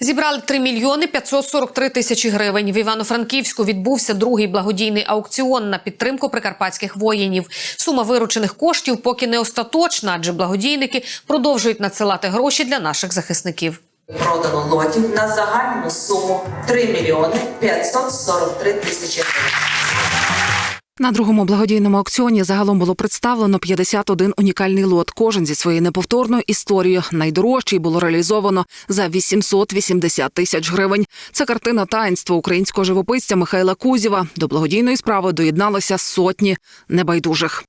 Зібрали 3 мільйони 543 тисячі гривень. В Івано-Франківську відбувся другий благодійний аукціон на підтримку прикарпатських воїнів. Сума виручених коштів поки не остаточна, адже благодійники продовжують надсилати гроші для наших захисників. Продано лотів на загальну суму 3 мільйони 543 тисячі гривень. На другому благодійному аукціоні загалом було представлено 51 унікальний лот. Кожен зі своєю неповторною історією. Найдорожчий було реалізовано за 880 тисяч гривень. Це картина таїнства українського живописця Михайла Кузєва. До благодійної справи доєдналося сотні небайдужих.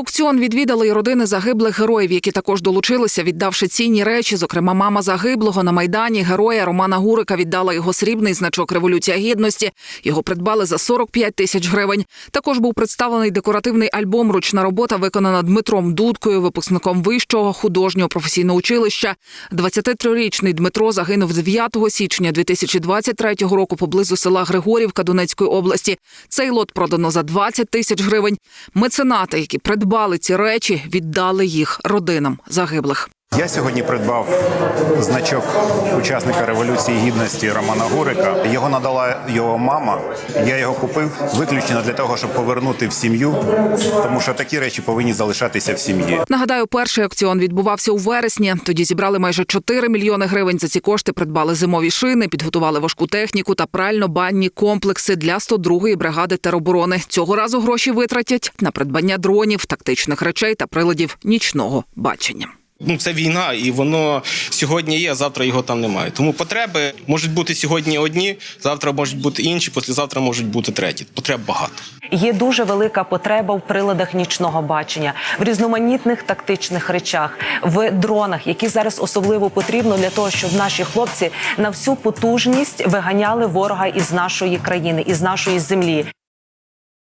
Аукціон відвідали й родини загиблих героїв, які також долучилися, віддавши цінні речі. Зокрема, мама загиблого на майдані героя Романа Гурика віддала його срібний значок Революція Гідності. Його придбали за 45 тисяч гривень. Також був представлений декоративний альбом Ручна робота виконана Дмитром Дудкою, випускником вищого художнього професійного училища. 23-річний Дмитро загинув 9 січня 2023 року поблизу села Григорівка Донецької області. Цей лот продано за 20 тисяч гривень. Меценати, які придбали ці речі, віддали їх родинам загиблих. Я сьогодні придбав значок учасника революції гідності Романа Гурика. Його надала його мама. Я його купив виключно для того, щоб повернути в сім'ю, тому що такі речі повинні залишатися в сім'ї. Нагадаю, перший аукціон відбувався у вересні. Тоді зібрали майже 4 мільйони гривень. За ці кошти придбали зимові шини, підготували важку техніку та прально-банні комплекси для 102-ї бригади тероборони. Цього разу гроші витратять на придбання дронів, тактичних речей та приладів нічного бачення. Ну, це війна, і воно сьогодні є, завтра його там немає. Тому потреби можуть бути сьогодні одні, завтра можуть бути інші, післязавтра можуть бути треті. Потреб багато. Є дуже велика потреба в приладах нічного бачення, в різноманітних тактичних речах, в дронах, які зараз особливо потрібно для того, щоб наші хлопці на всю потужність виганяли ворога із нашої країни, із нашої землі.